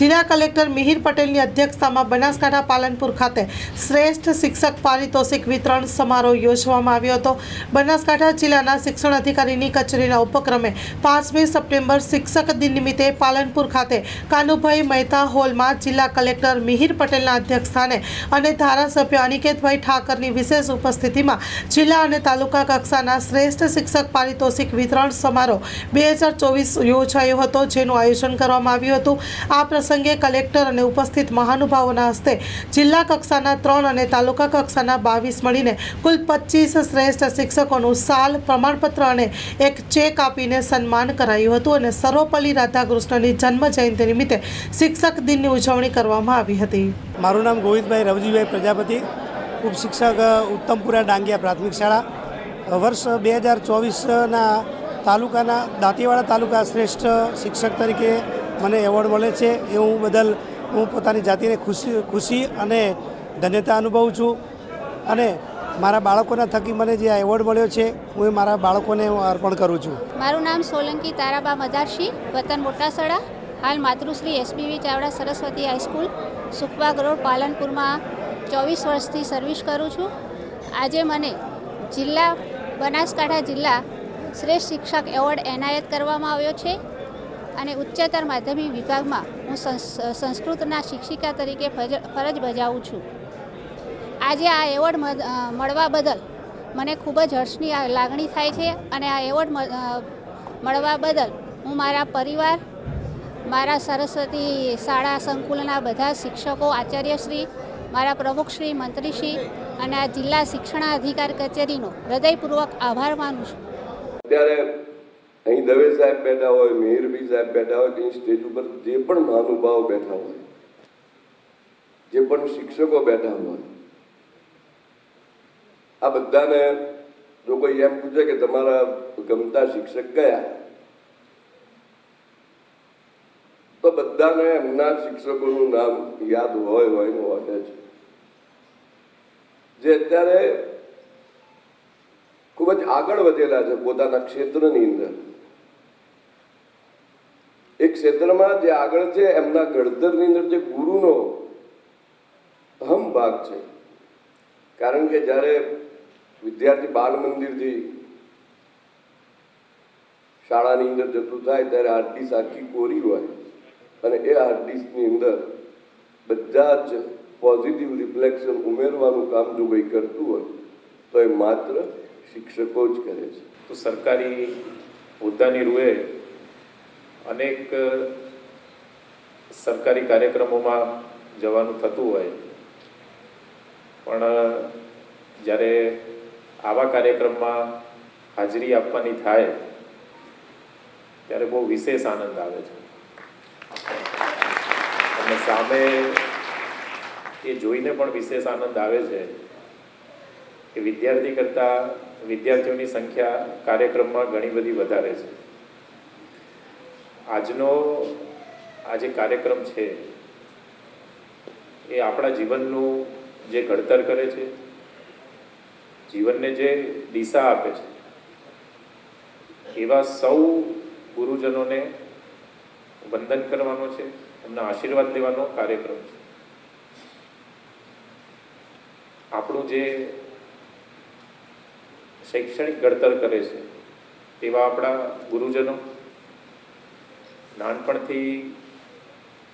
જિલ્લા કલેક્ટર મિહિર પટેલની અધ્યક્ષતામાં બનાસકાંઠા પાલનપુર ખાતે શ્રેષ્ઠ શિક્ષક પારિતોષિક વિતરણ સમારોહ યોજવામાં આવ્યો હતો. બનાસકાંઠા જિલ્લાના શિક્ષણ અધિકારીની કચેરીના ઉપક્રમે પાંચમી સપ્ટેમ્બર શિક્ષક દિન નિમિત્તે પાલનપુર ખાતે કાનુભાઈ મહેતા હોલમાં જિલ્લા કલેક્ટર મિહિર પટેલના અધ્યક્ષસ્થાને અને ધારાસભ્ય અનિકેતભાઈ ઠાકરની વિશેષ ઉપસ્થિતિમાં જિલ્લા અને તાલુકા કક્ષાના શ્રેષ્ઠ શિક્ષક પારિતોષિક વિતરણ સમારોહ બે યોજાયો હતો, જેનું આયોજન કરવામાં આવ્યું હતું. આ પ્રસંગે કલેક્ટર અને ઉપસ્થિત મહાનુભાવોના હસ્તે જિલ્લા કક્ષાના ત્રણ અને તાલુકા કક્ષાના બાવીસ મળીને કુલ પચીસ શ્રેષ્ઠ શિક્ષકોનું સાલ, પ્રમાણપત્ર અને એક ચેક આપીને સન્માન કરાયું હતું અને સર્વપલ્લી રાધાકૃષ્ણની જન્મ જયંતિ નિમિત્તે શિક્ષક દિનની ઉજવણી કરવામાં આવી હતી. મારું નામ ગોવિંદભાઈ રવજીભાઈ પ્રજાપતિ ઉપશિક્ષક ઉત્તમપુરા ડાંગિયા પ્રાથમિક શાળા. વર્ષ બે હજાર ચોવીસના તાલુકાના દાંતીવાડા તાલુકા શ્રેષ્ઠ શિક્ષક તરીકે મને એવોર્ડ મળે છે એ હું બદલ હું પોતાની જાતિને ખુશી ખુશી અને ધન્યતા અનુભવું છું. અને મારા બાળકોના થકી મને જે આ એવોર્ડ મળ્યો છે, હું એ મારા બાળકોને અર્પણ કરું છું. મારું નામ સોલંકી તારાબા મદારશી, વતન મોટાસડા, હાલ માતૃશ્રી SBV Chavda Saraswati high school Sukhbag road પાલનપુરમાં ચોવીસ વર્ષથી સર્વિસ કરું છું. આજે મને જિલ્લા, બનાસકાંઠા જિલ્લા શ્રેષ્ઠ શિક્ષક એવોર્ડ એનાયત કરવામાં આવ્યો છે. અને ઉચ્ચતર માધ્યમિક વિભાગમાં હું સંસ- સંસ્કૃતના શિક્ષિકા તરીકે ફરજ બજાવું છું. આજે આ એવોર્ડ મળવા બદલ મને ખૂબ જ હર્ષની લાગણી થાય છે અને આ એવોર્ડ મળવા બદલ હું મારા પરિવાર, મારા સરસ્વતી શાળા સંકુલના બધા શિક્ષકો, આચાર્યશ્રી, મારા પ્રમુખશ્રી મંત્રીશ્રી અને આ જિલ્લા શિક્ષણાધિકાર કચેરીનો હૃદયપૂર્વક આભાર માનું છું. અહીં દવે સાહેબ બેઠા હોય મિહિરભાઈ સાહેબ બેઠા હોય કે સ્ટેજ ઉપર જે પણ મહાનુભાવો બેઠા હોય, જે પણ શિક્ષકો બેઠા હોય, આ બધાને જો કોઈ એમ પૂછે કે તમારા ગમતા શિક્ષક કયા? તો બધાને એમના શિક્ષકોનું નામ યાદ હોય હોય એનું હોય છે. જે અત્યારે ખૂબ જ આગળ વધેલા છે પોતાના ક્ષેત્રની અંદર. એ ક્ષેત્રમાં જે આગળ છે, એમના ઘડતરની અંદર જે ગુરુનો અહમ ભાગ છે. કારણ કે જ્યારે વિદ્યાર્થી બાલ મંદિરથી શાળાની અંદર જતું થાય, ત્યારે હાર્ડિસ આખી કોરી હોય અને એ હાર્ડિસની અંદર બધા જ પોઝિટિવ રિફ્લેક્શન ઉમેરવાનું કામ જો કોઈ કરતું હોય, તો એ માત્ર શિક્ષકો જ કરે છે. તો સરકારી પોતાની રૂએ અનેક સરકારી કાર્યક્રમોમાં જવાનું થતું હોય. પણ જ્યારે આવા કાર્યક્રમમાં હાજરી આપવાની થાય, ત્યારે બહુ વિશેષ આનંદ આવે છે. અને સામે એ જોઈને પણ વિશેષ આનંદ આવે છે કે વિદ્યાર્થી કરતાં વિદ્યાર્થીઓની સંખ્યા કાર્યક્રમમાં ઘણી બધી વધારે છે. આજનો આ જે કાર્યક્રમ છે, એ આપણા જીવનનું જે ઘડતર કરે છે, જીવનને જે દિશા આપે છે, એવા સૌ ગુરુજનોને વંદન કરવાનો છે, એમના આશીર્વાદ લેવાનો કાર્યક્રમ છે. આપણું જે શૈક્ષણિક ઘડતર કરે છે તેવા આપણા ગુરુજનો નાનપણથી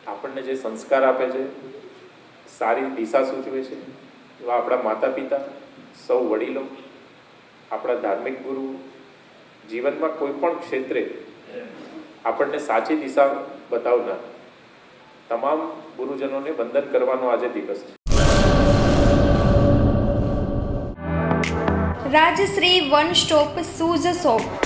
આપણને જે સંસ્કાર આપે છે, સારી દિશા સૂચવે છે, એવા આપણા માતા પિતા સૌ વડીલો, આપણા ધાર્મિક ગુરુ, જીવનમાં કોઈ પણ ક્ષેત્રે આપણને સાચી દિશા બતાવનાર તમામ ગુરુજનોને વંદન કરવાનો આજે દિવસ છે. Rajshree one stop shoes shop